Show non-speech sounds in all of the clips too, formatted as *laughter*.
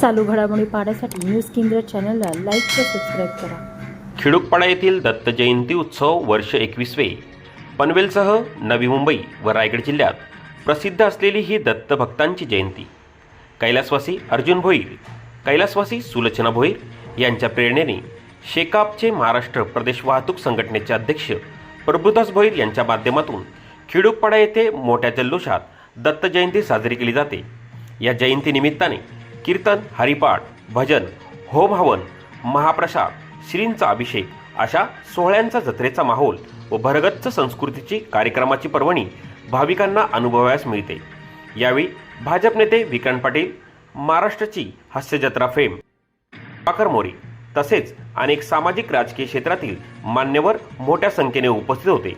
चालू घडामोडी पाहण्यासाठी न्यूज केंद्र चॅनलला लाईक व सबस्क्राईब करा. खिडूकपाडा येथील दत्त जयंती उत्सव वर्ष एकवीसवे. पनवेलसह नवी मुंबई व रायगड जिल्ह्यात प्रसिद्ध असलेली ही दत्त भक्तांची जयंती. कैलासवासी अर्जुन भोईर कैलासवासी सुलचना भोईर यांच्या प्रेरणेने शेकापचे महाराष्ट्र प्रदेश वाहतूक संघटनेचे अध्यक्ष प्रभुदास भोईर यांच्या माध्यमातून खिडूकपाडा येथे मोठ्या जल्लोषात दत्त जयंती साजरी केली जाते. या जयंतीनिमित्ताने कीर्तन हरिपाठ भजन होम हवन महाप्रसाद श्रींचा अभिषेक अशा सोहळ्यांचा जत्रेचा माहोल व भरगच्च संस्कृतीची कार्यक्रमाची पर्वणी भाविकांना अनुभवायास मिळते. यावेळी भाजप नेते विक्रांत पाटील महाराष्ट्राची हास्यजत्रा फेम प्रभाकर मोरे तसेच अनेक सामाजिक राजकीय क्षेत्रातील मान्यवर मोठ्या संख्येने उपस्थित होते.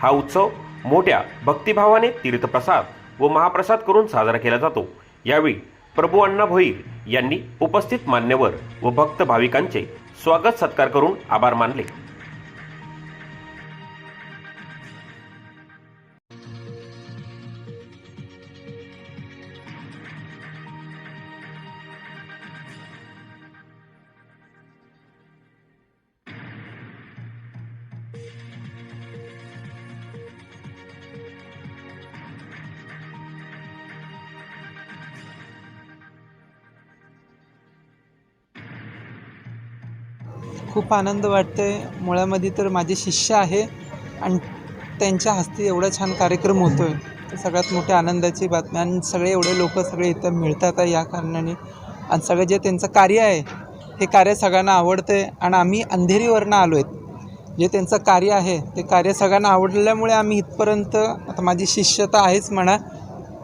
हा उत्सव मोठ्या भक्तिभावाने तीर्थप्रसाद व महाप्रसाद करून साजरा केला जातो. यावेळी प्रभू अण्णा भोईर यांनी उपस्थित मान्यवर व भक्त भाविकांचे स्वागत सत्कार करून आभार मानले. खूप आनंद वाटते मुळामध्ये तर माझे शिष्य आहे आणि त्यांच्या हस्ते एवढा छान कार्यक्रम होतो आहे तर सगळ्यात मोठ्या आनंदाची बातमी आणि सगळे एवढे लोक सगळे इथं मिळतात आहे या कारणाने. आणि सगळं जे त्यांचं कार्य आहे हे कार्य सगळ्यांना आवडतं आहे आणि आम्ही अंधेरीवरनं आलो आहेत जे त्यांचं कार्य आहे ते कार्य सगळ्यांना आवडल्यामुळे आम्ही इथपर्यंत आता माझी शिष्यता आहेच म्हणा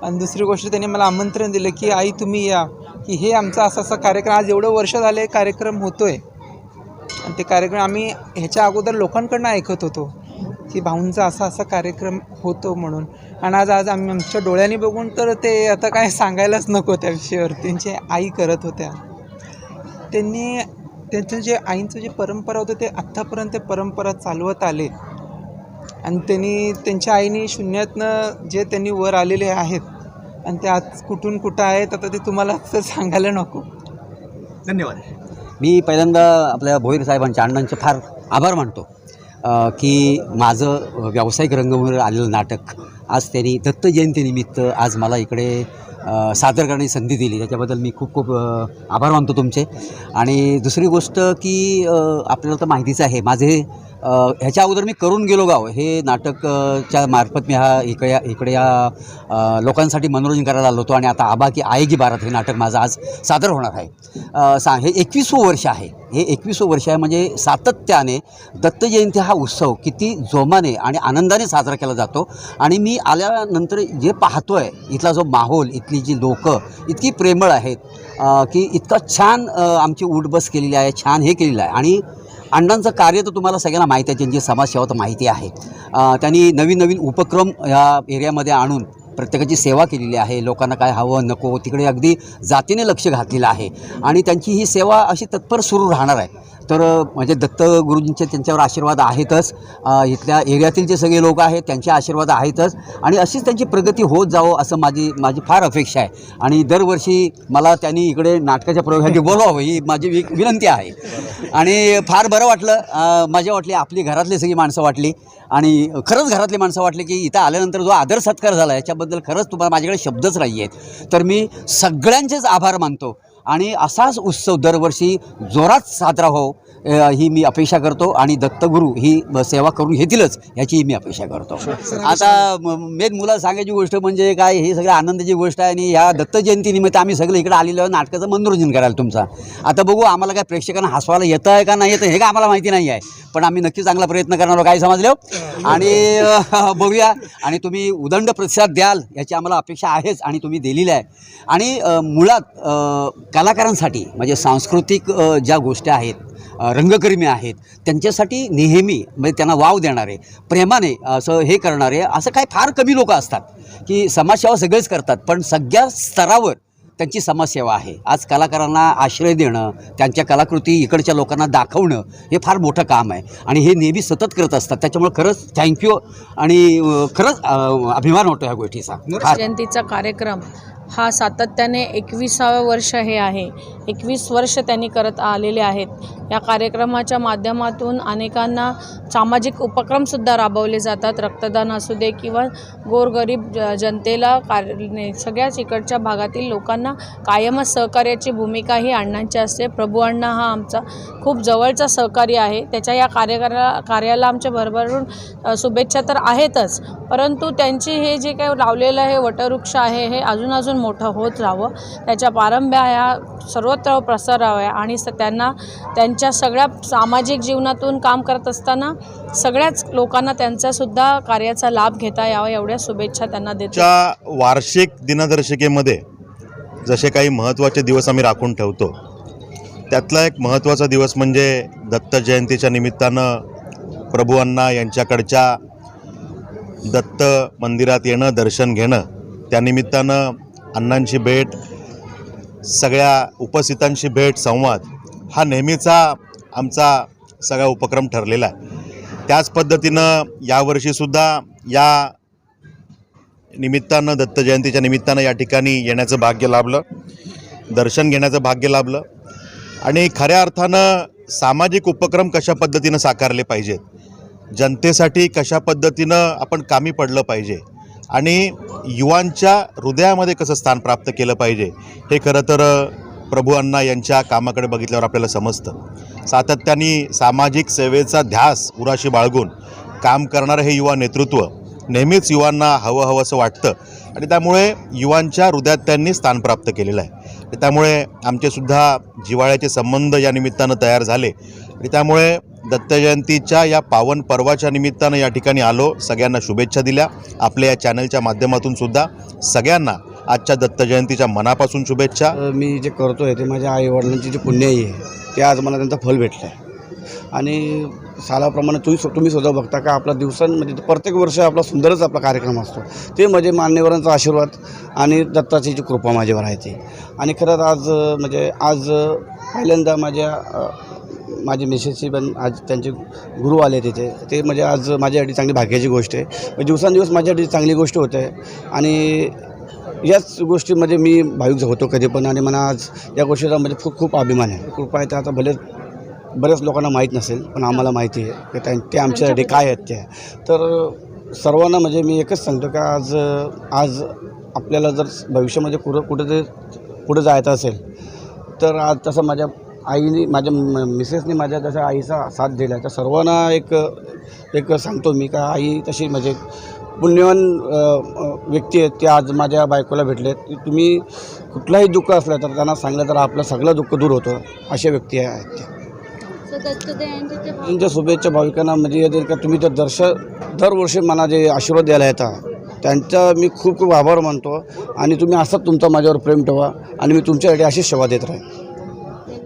आणि दुसरी गोष्ट त्यांनी मला आमंत्रण दिलं की आई तुम्ही या. की हे आमचा असा असा कार्यक्रम आज एवढं वर्ष झाले कार्यक्रम होतो आहे आणि ते कार्यक्रम आम्ही ह्याच्या अगोदर लोकांकडनं ऐकत होतो की भाऊंचा असा असा कार्यक्रम होतो म्हणून. आणि आज आज आम्ही आमच्या डोळ्यांनी बघून तर ते आता काय सांगायलाच नको त्या विषयावर. त्यांची आई करत होत्या. त्यांनी त्यांचं जे आईंचं जे परंपरा होतं ते आत्तापर्यंत ते परंपरा चालवत आले. आणि त्यांनी त्यांच्या आईने शून्यातनं जे त्यांनी वर आलेले आहेत आणि ते आज कुठून कुठं आहेत आता ते तुम्हाला सांगायला नको. धन्यवाद. मी पहिल्यांदा आपल्या भोईर साहेबांच्या अण्णांचे फार आभार मानतो की माझं व्यावसायिक रंगभूमीवर आलेलं नाटक आज त्यांनी दत्त जयंतीनिमित्त आज मला इकडे सादर करण्याची संधी दिली. त्याच्याबद्दल मी खूप खूप आभार मानतो तुमचे. आणि दुसरी गोष्ट की आपल्याला तर माहितीच आहे माझे ह्याच्या अगोदर मी करून गेलो गाव. हे नाटकच्या मार्फत मी हा इकडे इकडे या लोकांसाठी मनोरंजन करायला आलो होतो. आणि आता आबा की आएगी भारत हे नाटक माझं आज सादर होणार आहे. सा हे एकवीसवं वर्ष आहे. हे एकवीसवं वर्ष आहे म्हणजे सातत्याने दत्त जयंती हा उत्सव किती जोमाने आणि आनंदाने साजरा केला जातो. आणि मी आल्यानंतर जे पाहतो आहे इथला जो माहोल इथ जी लोकं इतकी प्रेमळ आहेत की इतका छान आमची उठबस केलेली आहे छान हे केलेलं आहे. आणि अण्णांचं कार्य तर तुम्हाला सगळ्यांना माहिती आहे त्यांची समाजसेवा तर माहिती आहे. त्यांनी नवीन नवीन उपक्रम ह्या एरियामध्ये आणून प्रत्येकाची सेवा केलेली आहे लोकांना काय हवं नको तिकडे अगदी जातीने लक्ष घातलेलं आहे. आणि त्यांची ही सेवा अशी तत्पर सुरू राहणार आहे. तर म्हणजे दत्त गुरुजींचे त्यांच्यावर आशीर्वाद आहेतच. इथल्या एरियातील जे सगळे लोक आहेत त्यांचे आशीर्वाद आहेतच. आणि अशीच त्यांची प्रगती होत जावं असं माझी माझी फार अपेक्षा आहे. आणि दरवर्षी मला त्यांनी इकडे नाटकाच्या प्रयोगासाठी बोलवावं ही माझी विनंती आहे. आणि फार बरं वाटलं. अ, मजा वाटली आपली घरातली सगळी माणसं वाटली. आणि खरंच घरातली माणसं वाटले की इथं आल्यानंतर जो आदर सत्कार झाला याच्याबद्दल खरंच तुम्हाला माझ्याकडे शब्दच नाही आहेत तर मी सगळ्यांचेच आभार मानतो. आणि असाच उत्सव दरवर्षी जोरात साजरा हो. ही मी अपेक्षा करतो आणि दत्तगुरू ही सेवा करून घेतीलच याची मी अपेक्षा करतो. आता मेन मुला सांगायची गोष्ट म्हणजे काय ही सगळं आनंदाची गोष्ट आहे आणि ह्या दत्त जयंतीनिमित्त आम्ही सगळे इकडे आलेलो नाटकाचं मनोरंजन करायला तुमचा. आता बघू आम्हाला काय प्रेक्षकांना हसवायला येतं आहे का नाही येतं हे काय आम्हाला माहिती नाही आहे. पण आम्ही नक्की चांगला प्रयत्न करणार. काय समजलं? आणि *laughs* बघूया. आणि तुम्ही उदंड प्रतिसाद द्याल याची आम्हाला अपेक्षा आहेच आणि तुम्ही दिलेली आहे. आणि मुळात कलाकारांसाठी म्हणजे सांस्कृतिक ज्या गोष्टी आहेत रंगकर्मी आहेत. त्यांच्यासाठी नेहमी म्हणजे त्यांना वाव देणारे प्रेमाने असं हे करणारे असं काय फार कमी लोक असतात की समाजसेवा सगळेच करतात. पण सगळ्या स्तरावर त्यांची समाजसेवा आहे. आज कलाकारांना आश्रय देणं त्यांच्या कलाकृती इकडच्या लोकांना दाखवणं हे फार मोठं काम आहे. आणि हे नेहमी सतत करत असतात. त्याच्यामुळे खरंच थँक्यू आणि खरंच अभिमान वाटतो ह्या गोष्टीचा. जयंतीचा कार्यक्रम हा सातत्याने एकविसावं वर्ष हे आहे. एकवीस वर्ष त्यांनी करत आलेले आहेत. या कार्यक्रमाच्या माध्यमातून अनेकांना सामाजिक उपक्रमसुद्धा राबवले जातात. रक्तदान असू दे किंवा गोरगरीब ज जनतेला कार ने- सगळ्याच इकडच्या भागातील लोकांना कायमच सहकार्याची भूमिका ही अण्णांची असते. प्रभू अण्णा हा आमचा खूप जवळचा सहकारी आहे. त्याच्या या कार्यकारा कार्याला आमच्या भरभरून शुभेच्छा तर आहेतच. परंतु त्यांची हे जे काही लावलेलं हे वटवृक्ष आहे हे अजून अजून मोठं होत राहावं. त्याच्या पारंब्या ह्या सर्वत्र प्रसराव्या आणि स त्यांना त्यांच्या सगळ्या सामाजिक जीवनातून काम करत असताना सगळ्याच लोकांना त्यांचासुद्धा कार्याचा लाभ घेता यावा एवढ्या शुभेच्छा त्यांना देतो. वार्षिक दिनदर्शिकेमध्ये जसे काही महत्त्वाचे दिवस आम्ही राखून ठेवतो त्यातला एक महत्त्वाचा दिवस म्हणजे दत्त जयंतीच्या निमित्तानं प्रभू अण्णा यांच्याकडच्या दत्त मंदिरात येणं दर्शन घेणं. त्यानिमित्तानं अण्णांची भेट सगळ्या उपस्थितांशी भेट संवाद हा नेहमीचा आमचा सगळा उपक्रम ठरलेला आहे. त्याच पद्धतीनं यावर्षीसुद्धा या निमित्तानं दत्त जयंतीच्या निमित्तानं या ठिकाणी येण्याचं भाग्य लाभलं दर्शन घेण्याचं भाग्य लाभलं आणि खऱ्या अर्थानं सामाजिक उपक्रम कशा पद्धतीनं साकारले पाहिजेत जनतेसाठी कशा पद्धतीनं आपण कामी पडलं पाहिजे आणि युवांच्या हृदयामध्ये कसं स्थान प्राप्त केलं पाहिजे हे खरं तर प्रभू अण्णा यांच्या कामाकडे बघितल्यावर आपल्याला समजतं. सातत्याने सामाजिक सेवेचा ध्यास उराशी बाळगून काम करणारं हे युवा नेतृत्व नेहमीच युवांना हवं हवं असं वाटतं. आणि त्यामुळे युवांच्या हृदयात त्यांनी स्थान प्राप्त केलेलं आहे. त्यामुळे आमचेसुद्धा जिव्हाळ्याचे संबंध या निमित्तानं तयार झाले. आणि त्यामुळे दत्तजयंतीच्या या पावन पर्वाच्या निमित्तानं या ठिकाणी आलो. सगळ्यांना शुभेच्छा दिल्या. आपल्या या चॅनलच्या माध्यमातून सुद्धा सगळ्यांना आजच्या दत्तजयंतीच्या मनापासून शुभेच्छा. मी जे करतो आहे ते माझ्या आईवडिलांची जी पुण्याई आहे ते आज मला त्यांचं फल भेटलं आहे आणि सालाप्रमाणे तुम्ही तुम्ही सुद्धा बघता का आपला दिवसांमध्ये म्हणजे प्रत्येक वर्ष आपला सुंदरच आपला कार्यक्रम असतो. ते म्हणजे मान्यवरांचा आशीर्वाद आणि दत्ताची जी कृपा माझ्यावर आहे ती. आणि खरंच आज म्हणजे आज पहिल्यांदा माझ्या माझे मिसेसची पण आज त्यांचे गुरु आले तिथे. ते म्हणजे आज माझ्यासाठी चांगली भाग्याची गोष्ट आहे. म्हणजे दिवसांदिवस माझ्यासाठी चांगली गोष्ट होते आणि याच गोष्टीमध्ये मी भाविक होतो कधी पण आणि मला आज या गोष्टीचा म्हणजे खूप खूप अभिमान आहे. कृपा आहे ते आता भले बऱ्याच लोकांना माहीत नसेल पण आम्हाला माहिती आहे की त्या ते आमच्यासाठी काय आहेत ते तर सर्वांना म्हणजे मी एकच सांगतो का आज आज आपल्याला जर भविष्यामध्ये कुठं कुठं ते पुढं जायचं असेल तर आज तसं माझ्या आईने माझ्या मिसेसने माझ्या तशा आईचा साथ दिला तर सर्वांना एक एक सांगतो मी का आई तशी म्हणजे पुण्यवान व्यक्ती आहेत ते आज माझ्या बायकोला भेटलेत. की तुम्ही कुठलाही दुःख असलं तर त्यांना सांगलं तर आपलं सगळं दुःख दूर होतं अशा व्यक्ती आहेत त्या. त्यांच्या शुभेच्छा भाविकांना म्हणजे येते का तुम्ही तर दर्श दरवर्षी मला जे आशीर्वाद द्यायला येतात त्यांचा मी खूप खूप आभार मानतो. आणि तुम्ही असंच तुमचा माझ्यावर प्रेम ठेवा. आणि मी तुमच्यासाठी अशीच सेवा देत राहीन.